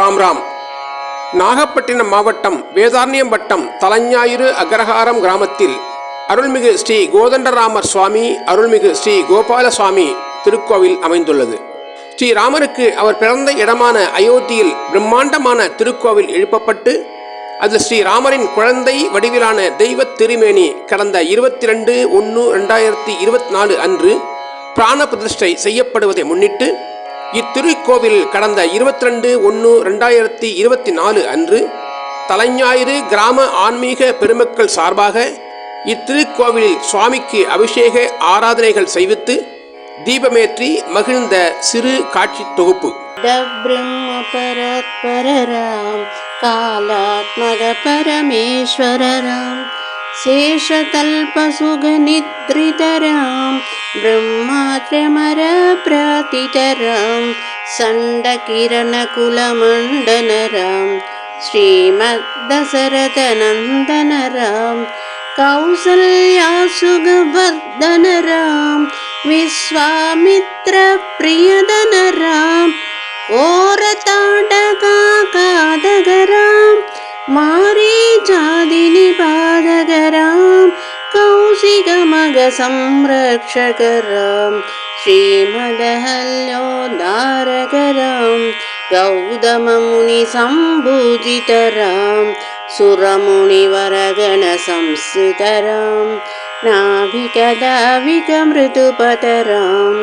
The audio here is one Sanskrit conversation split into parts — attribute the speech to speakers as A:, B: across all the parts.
A: ராம் ராம். நாகப்பட்டினம் மாவட்டம் வேதாரண்யம் வட்டம் தலஞாயிறு அக்ரஹாரம் கிராமத்தில் அருள்மிகு ஸ்ரீ கோதண்டராமர் சுவாமி அருள்மிகு ஸ்ரீ கோபால சுவாமி திருக்கோவில் அமைந்துள்ளது. ஸ்ரீ ராமருக்கு அவர் பிறந்த இடமான அயோத்தியில் பிரம்மாண்டமான திருக்கோவில் எழுப்பப்பட்டு அது ஸ்ரீ ராமரின் குழந்தை வடிவிலான தெய்வ திருமேனி கடந்த இருபத்தி ரெண்டு ஒன்று ரெண்டாயிரத்தி இருபத்தி நாலு அன்று பிராண பிரதிஷ்டை செய்யப்படுவதை முன்னிட்டு இத்திருக்கோவில் கடந்த இருபத்தி ரெண்டு ஒன்று ரெண்டாயிரத்தி இருபத்தி நாலு அன்று தலைஞாயிறு கிராம ஆன்மீக பெருமக்கள் சார்பாக இத்திருக்கோவிலில் சுவாமிக்கு அபிஷேக ஆராதனைகள் செய்வித்து தீபமேற்றி மகிழ்ந்த சிறு காட்சி தொகுப்பு.
B: பரத்பரராம் காலாத்மக பரமேஸ்வரராம் शेषतल्पसुगनिद्रितरां ब्रह्मात्रमरप्रतितरां सण्डकिरणकुलमण्डनरां श्रीमद्दशरथनन्दनरां कौसल्यासुगवर्धनरां विश्वामित्रप्रियदनराम् मारीजादिनिपादगरां कौशिकमगसंरक्षकरां श्रीमदहल्योद्धारकरां गौतममुनिसम्भूजितरां सुरमुनिवरगणसंस्थितरां नाभिकदाविकमृदुपतरां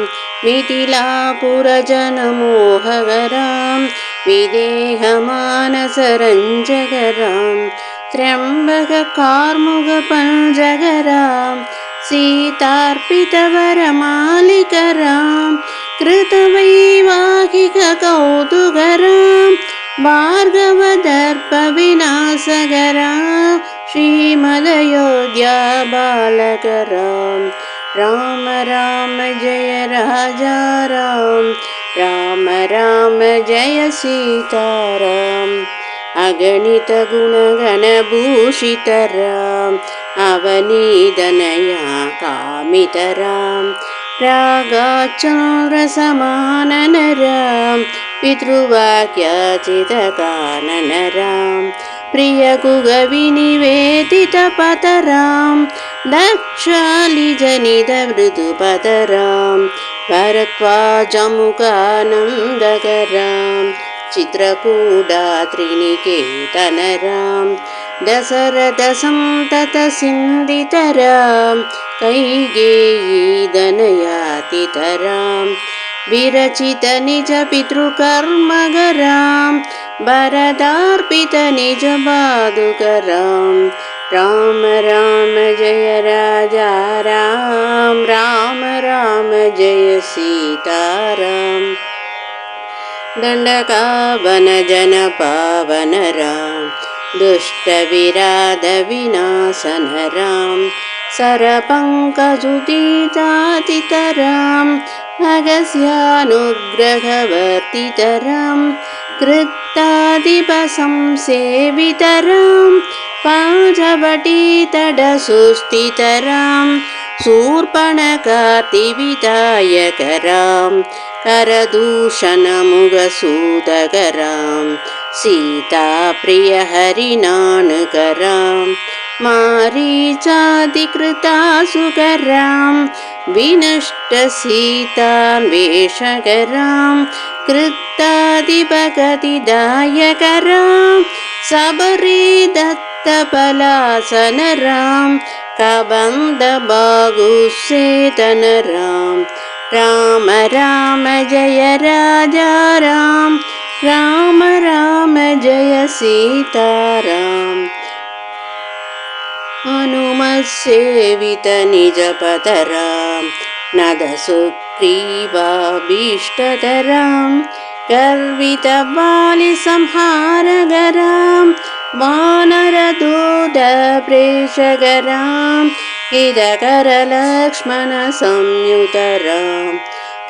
B: मिथिलापुरजनमोहकरां विदेहमानसरञ्जकरां त्र्यम्बककार्मुकपञ्जकरां सीतार्पितवरमालिकरां कृतवैवाहिककौतुकरां भार्गवदर्पविनाशकरां श्रीमदयोध्या बालकरां राम राम जय राजा राम राम राम जय सीताराम अगणितगुणगणभूषितराम् अवनीदनया कामितरां रागाचन्द्रसमाननरां पितृवाक्यचितकाननरां प्रियकुगविनिवेदितपतरां दक्षालिजनितमृदुपतरां भरद्वाजमुखानन्दकरां चित्रकूडात्रिनिकेतनरां दशरथसन्ततसिन्दितरां कैगेयीदनयातितरां विरचितनिजपितृकर्मकरां भरदार्पितनिजबाधुकरां राम राम जय राजा राम राम राम जय सीताराम दण्डकावनजनपावनरां दुष्टविराधविनाशनरां सरपङ्कजुतिजातितरां भगस्यानुग्रहवर्तितरां कृत्तादिपसंसेवितरां पाञ्चवटीतडसुस्थितरां शूर्पणकातिविदायकरां करदूषणमुगसूदकरां सीताप्रियहरिणाणकरां मारीचादिकृतासुकरां विनष्टसीतान्वेषकरां कृत्तादिभगतिदायकरां सबरीदत्तपलासनरां कबन्धबागुसेतनरां राम राम जय राजा राम। राम राम जय सीताराम। हनुमत्सेवितनिजपतरां नदसुग्रीवाभीष्टतरां गर्वितबालिसंहारगरां वानरदूतप्रेषकरां हितकरलक्ष्मणसंयुतरां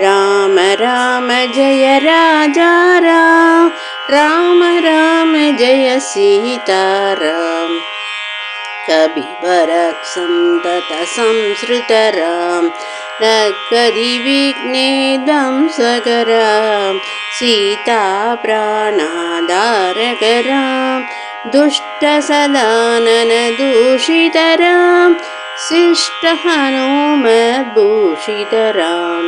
B: राम राम जय राजा राम। राम राम जय सीताराम। कविवरसन्ततसंसृतरां नकरिविघ्नेदं सकरां सीता प्राणाधारकरां दुष्टसदाननदूषितरां शिष्टहनोमद्दूषितरां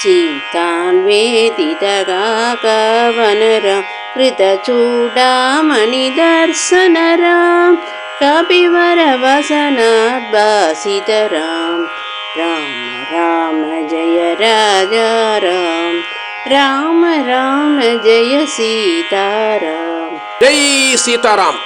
B: सीतान्वेदितगाकवनरं कृतचूडामणि दर्शनराम कविवरवसनसितरां राम राम जय राजा राम राम राम जय सीताराम।
A: जय सीताराम।